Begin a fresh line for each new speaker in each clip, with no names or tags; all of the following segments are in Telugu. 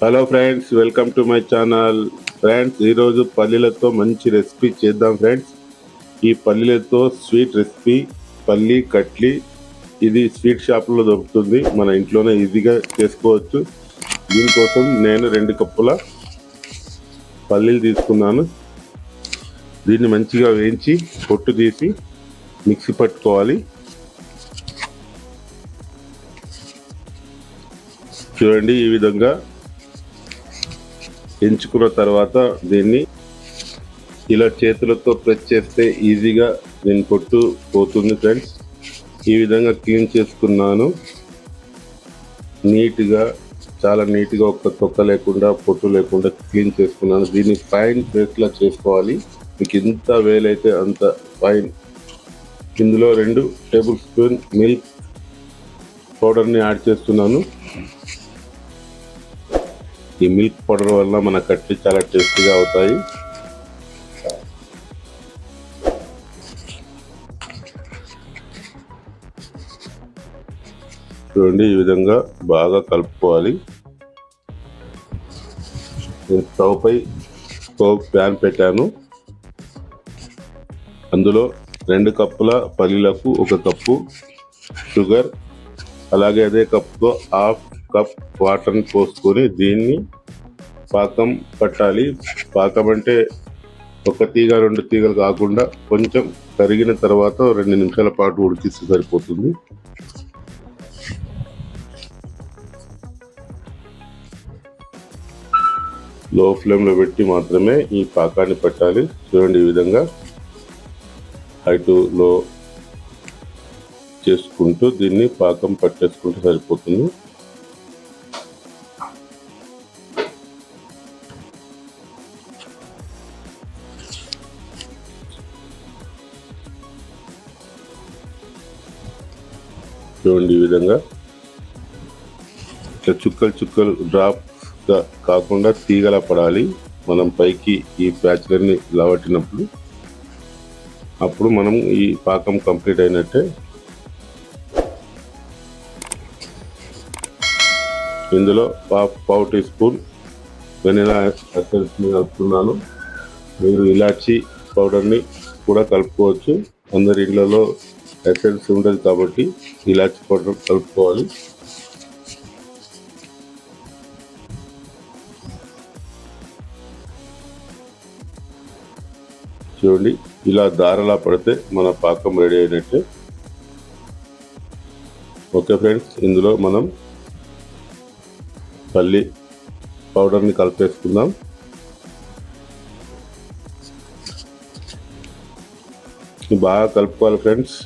Hello friends welcome to my channel friends ఈరోజు పల్లీలతో మంచి రెసిపీ చేద్దాం ఫ్రెండ్స్ ఈ పల్లీలతో స్వీట్ రెసిపీ పల్లీ కట్లీ. ఇది స్వీట్ షాప్లో దొరుకుతుంది. మన ఇంట్లోనే ఈజీగా చేసుకోవచ్చు. దీనికోసం నేను రెండు కప్పుల పల్లీలు తీసుకున్నాను. దీన్ని మంచిగా వేయించి పొట్టు తీసి మిక్సీ పట్టుకోవాలి. చూడండి ఈ విధంగా ఎంచుకున్న తర్వాత దీన్ని ఇలా చేతులతో ప్రెస్ చేస్తే ఈజీగా దీని పొట్టు పోతుంది ఫ్రెండ్స్. ఈ విధంగా క్లీన్ చేసుకున్నాను. నీట్గా చాలా నీట్గా ఒక తొక్క లేకుండా పొట్టు లేకుండా క్లీన్ చేసుకున్నాను. దీన్ని ఫైన్ పేస్ట్లా చేసుకోవాలి. మీకు ఎంత వేలైతే అంత ఫైన్. ఇందులో రెండు టేబుల్ స్పూన్ మిల్క్ పౌడర్ని యాడ్ చేస్తున్నాను. ఈ మిల్క్ పౌడర్ వల్ల మన కట్లు చాలా టేస్టీగా అవుతాయి. చూడండి ఈ విధంగా బాగా కలుపుకోవాలి. నేను స్టవ్ పై స్టవ్ ప్యాన్ పెట్టాను. అందులో రెండు కప్పుల పల్లీలకు ఒక కప్పు షుగర్ అలాగే అదే కప్పుతో హాఫ్ కప్ వాటర్ని పోసుకొని దీన్ని పాకం పట్టాలి. పాకం అంటే ఒక తీగ రెండు తీగలు కాకుండా కొంచెం కరిగిన తర్వాత రెండు నిమిషాల పాటు ఉడికిస్తే సరిపోతుంది. లో ఫ్లేమ్లో పెట్టి మాత్రమే ఈ పాకాన్ని పట్టాలి. చూడండి ఈ విధంగా. హై టు లో చేసుకుంటూ దీన్ని పాకం పట్టేసుకుంటే సరిపోతుంది. చూడండి ఈ విధంగా. ఇట్లా చుక్కలు చుక్కలు డ్రాప్గా కాకుండా తీగల పడాలి. మనం పైకి ఈ ప్యాచ్లర్ని లావట్టినప్పుడు అప్పుడు మనం ఈ పాకం కంప్లీట్ అయినట్టే. ఇందులో పావు టీ స్పూన్ వెనిలా ఎసెన్స్ని కలుపుతున్నాను. మీరు ఇలాచీ పౌడర్ని కూడా కలుపుకోవచ్చు. అందరి ఇళ్ళలో ఎసెన్స్ ఉండదు కాబట్టి ఇలాచి పౌడర్ కలుపుకోవాలి. చూడండి ఇలా దారలా పడితే మన పాకం రెడీ అయినట్టే. ఓకే ఫ్రెండ్స్ ఇందులో మనం పల్లి పౌడర్ని కలిపేసుకుందాం. బాగా కలుపుకోవాలి ఫ్రెండ్స్.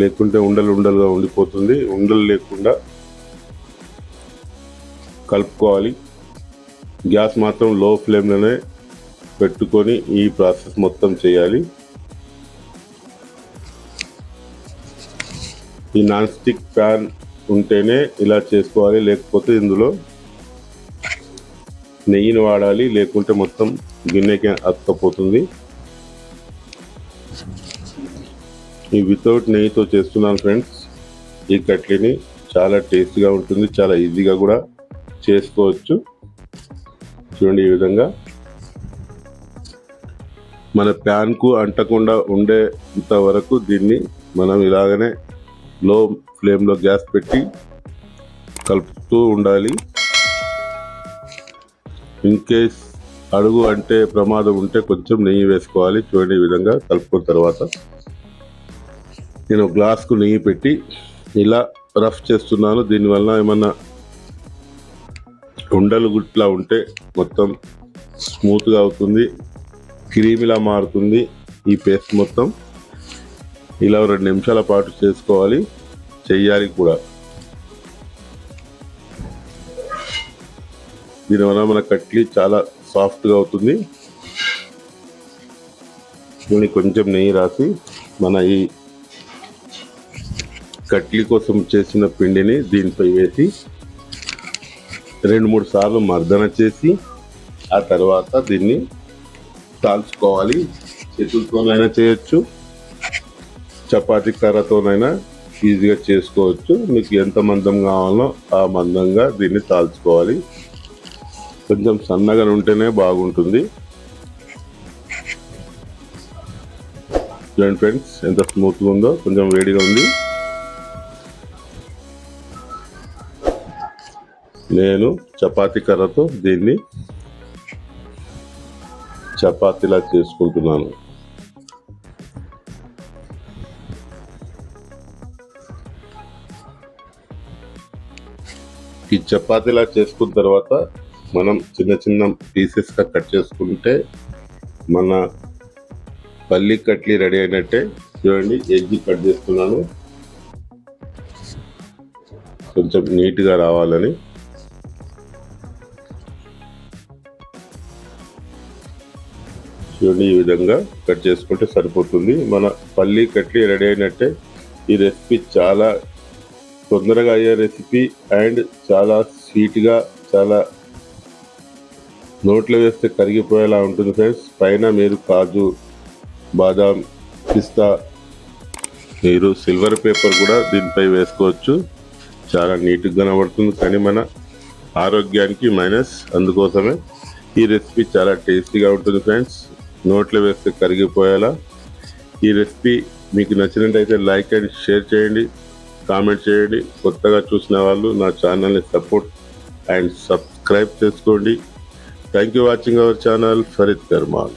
లేకుంటే ఉండలు ఉండలుగా ఉండిపోతుంది. ఉండలు లేకుండా కలుపుకోవాలి. గ్యాస్ మాత్రం లో ఫ్లేమ్లోనే పెట్టుకొని ఈ ప్రాసెస్ మొత్తం చేయాలి. ఈ నాన్ స్టిక్ ప్యాన్ ఉంటేనే ఇలా చేసుకోవాలి. లేకపోతే ఇందులో నెయ్యిని వాడాలి. లేకుంటే మొత్తం గిన్నెకి అతకపోతుంది ఈ వితౌట్ నెయ్యితో చేస్తున్నాను ఫ్రెండ్స్. ఈ కట్లీని చాలా టేస్టీగా ఉంటుంది చాలా ఈజీగా కూడా చేసుకోవచ్చు. చూడండి ఈ విధంగా. మన ప్యాన్కు అంటకుండా ఉండేంత వరకు దీన్ని మనం ఇలాగనే లో ఫ్లేమ్లో గ్యాస్ పెట్టి కలుపుతూ ఉండాలి. ఇన్ కేస్ అడుగు అంటే ప్రమాదం ఉంటే కొంచెం నెయ్యి వేసుకోవాలి. చూడండి ఈ విధంగా కలుపుకున్న తర్వాత. నేను గ్లాస్కు నెయ్యి పెట్టి ఇలా రఫ్ చేస్తున్నాను. దీనివల్ల ఏమన్నా ఉండలు గుట్లా ఉంటే మొత్తం స్మూత్గా అవుతుంది. క్రీమిలా మారుతుంది ఈ పేస్ట్ మొత్తం. ఇలా రెండు నిమిషాల పాటు చేసుకోవాలి. చెయ్యాలి కూడా. దీనివల్ల మన కట్లీ చాలా సాఫ్ట్గా అవుతుంది. దీనికి కొంచెం నెయ్యి రాసి మన ఈ కట్లీ కోసం చేసిన పిండిని దీనిపై వేసి రెండు మూడు సార్లు మర్దన చేసి ఆ తర్వాత దీన్ని కాల్చుకోవాలి. చేతులతోనైనా చేయొచ్చు. చపాతి కర్రతోనైనా ఈజీగా చేసుకోవచ్చు. మీకు ఎంత మందం కావాలో ఆ మందంగా దీన్ని తాల్చుకోవాలి. కొంచెం సన్నగా ఉంటేనే బాగుంటుంది. చూడండి ఫ్రెండ్స్ ఎంత స్మూత్గా ఉందో కొంచెం వేడిగా ఉంది. నేను చపాతీ కర్రతో దీన్ని చపాతీలా చేసుకుంటున్నాను. ఈ చపాతీలా చేసుకున్న తర్వాత మనం చిన్న చిన్న పీసెస్గా కట్ చేసుకుంటే మన పల్లి కట్లీ రెడీ అయినట్టే. చూడండి ఎగ్ కట్ చేస్తున్నాను. కొంచెం నీట్గా రావాలని. శివుడిని ఈ విధంగా కట్ చేసుకుంటే సరిపోతుంది. మన పల్లి కట్లీ రెడీ అయినట్టే ఈ రెసిపీ చాలా తొందరగా అయ్యే రెసిపీ అండ్ చాలా స్వీట్గా చాలా నోట్లో వేస్తే కరిగిపోయేలా ఉంటుంది ఫ్రెండ్స్. పైన మీరు కాజు బాదాం పిస్తా మీరు సిల్వర్ పేపర్ కూడా దీనిపై వేసుకోవచ్చు. చాలా నీట్గా కనబడుతుంది కానీ మన ఆరోగ్యానికి మైనస్. అందుకోసమే ఈ రెసిపీ చాలా టేస్టీగా ఉంటుంది ఫ్రెండ్స్. నోట్లో వేస్తే కరిగిపోయేలా. ఈ రెసిపీ మీకు నచ్చినట్టయితే లైక్ అండ్ షేర్ చేయండి కామెంట్ చేయండి. కొత్తగా చూసిన వాళ్ళు నా ఛానల్ని సపోర్ట్ అండ్ సబ్స్క్రైబ్ చేసుకోండి. Thank you watching our channel Farid Karmal.